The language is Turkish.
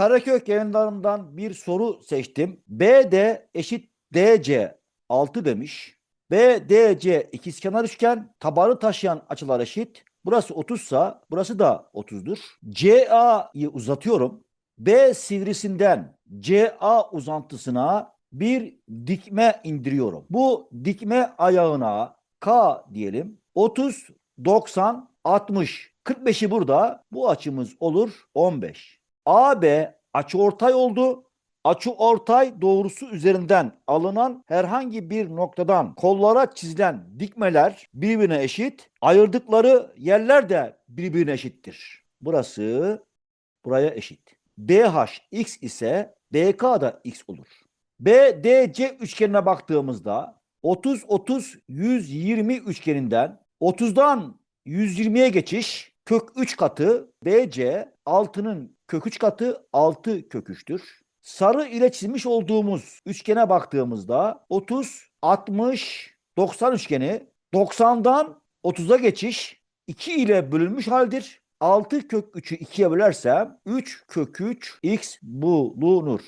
Karakök yayınlarından bir soru seçtim. BD eşit DC 6 demiş. BDC ikizkenar üçgen tabanı taşıyan açılar eşit. Burası 30 sa burası da 30'dur. CA'yı uzatıyorum. B sivrisinden CA uzantısına bir dikme indiriyorum. Bu dikme ayağına K diyelim. 30, 90, 60. 45'i burada. Bu açımız olur 15. AB açıortay oldu. Açıortay doğrusu üzerinden alınan herhangi bir noktadan kollara çizilen dikmeler birbirine eşit. Ayırdıkları yerler de birbirine eşittir. Burası buraya eşit. BH x ise BK da x olur. BDC üçgenine baktığımızda 30 30 120 üçgeninden 30'dan 120'ye geçiş kök 3 katı BC 6'nın kök 3 katı 6 kök 3'tür. Sarı ile çizmiş olduğumuz üçgene baktığımızda 30 60 90 üçgeni 90'dan 30'a geçiş 2 ile bölünmüş haldir. 6 kök 3'ü 2'ye bölersem 3 kök 3 x bulunur.